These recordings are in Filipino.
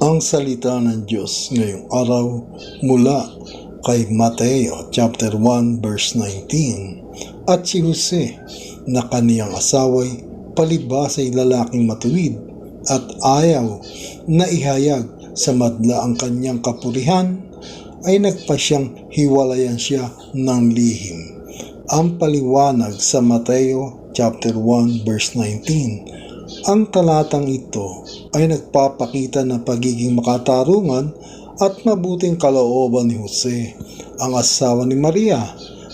Ang salita ng Diyos ngayong araw mula kay Mateo chapter 1 verse 19 At si Jose na kaniyang asaway palibasay lalaking matuwid at ayaw na ihayag sa madla ang kanyang kapurihan ay nagpasyang hiwalayan siya ng lihim. Ang paliwanag sa Mateo chapter 1 verse 19 ang talatang ito ay nagpapakita ng pagiging makatarungan at mabuting kalooban ni Jose, ang asawa ni Maria.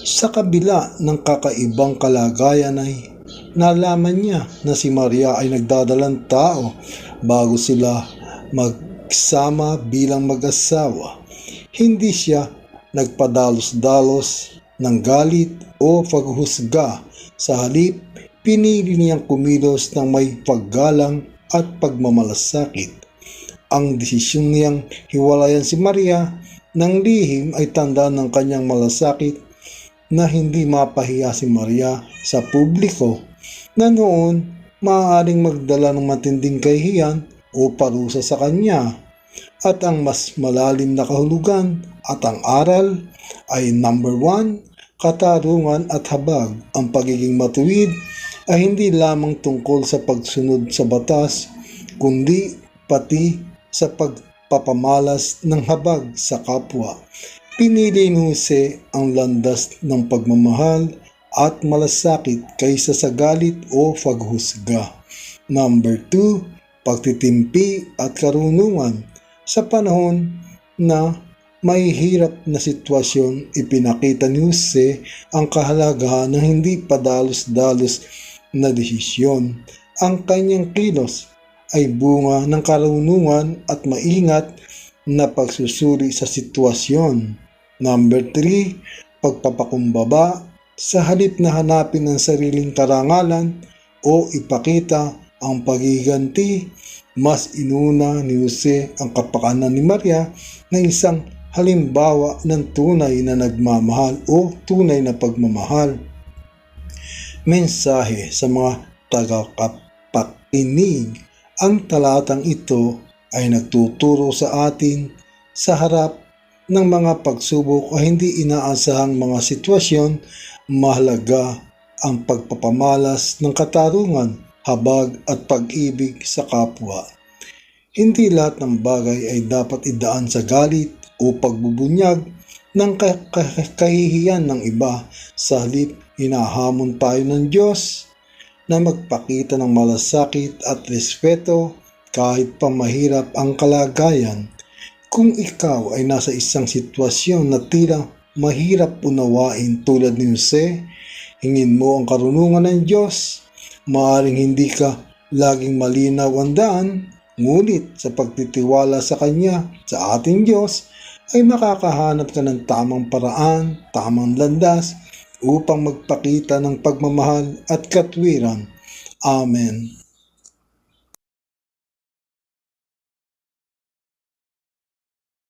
Sa kabila ng kakaibang kalagayan ay nalaman niya na si Maria ay nagdadalang tao bago sila magsama bilang mag-asawa. Hindi siya nagpadalos-dalos ng galit o paghusga. Sa halip, pinili niyang kumilos ng may paggalang at pagmamalasakit. Ang desisyon niyang hiwalayan si Maria ng lihim ay tanda ng kanyang malasakit na hindi mapahiya si Maria sa publiko na noon maaaring magdala ng matinding kahihiyan o parusa sa kanya. At ang mas malalim na kahulugan at ang aral ay number one, katarungan at habag. Ang pagiging matuwid ay hindi lamang tungkol sa pagsunod sa batas, kundi pati sa pagpapamalas ng habag sa kapwa. Pinili ni Jose ang landas ng pagmamahal at malasakit kaysa sa galit o paghusga. Number 2, pagtitimpi at karunungan. Sa panahon na may hirap na sitwasyon, ipinakita ni Jose ang kahalagahan ng hindi padalos-dalos na desisyon. Ang kanyang kilos ay bunga ng karunungan at maingat na pagsusuri sa sitwasyon. Number 3, pagpapakumbaba sa halip na hanapin ang sariling karangalan o ipakita ang pagiganti, mas inuna ni Jose ang kapakanan ni Maria na isang halimbawa ng tunay na nagmamahal o tunay na pagmamahal mensahe sa mga tagakapakinig. Ang talatang ito ay nagtuturo sa atin sa harap ng mga pagsubok o hindi inaasahang mga sitwasyon, mahalaga ang pagpapamalas ng katarungan, habag at pag-ibig sa kapwa. Hindi lahat ng bagay ay dapat idaan sa galit o pagbubunyag ng kahihiyan ng iba. Sa halip, hinahamon tayo ng Diyos na magpakita ng malasakit at respeto kahit pa mahirap ang kalagayan. Kung ikaw ay nasa isang sitwasyon na tila mahirap unawain tulad ni Jose, hingin mo ang karunungan ng Diyos. Maaring hindi ka laging malinaw ang daan, ngunit sa pagtitiwala sa Kanya, sa ating Diyos, ay makakahanap ka ng tamang paraan, tamang landas upang magpakita ng pagmamahal at katwiran. Amen.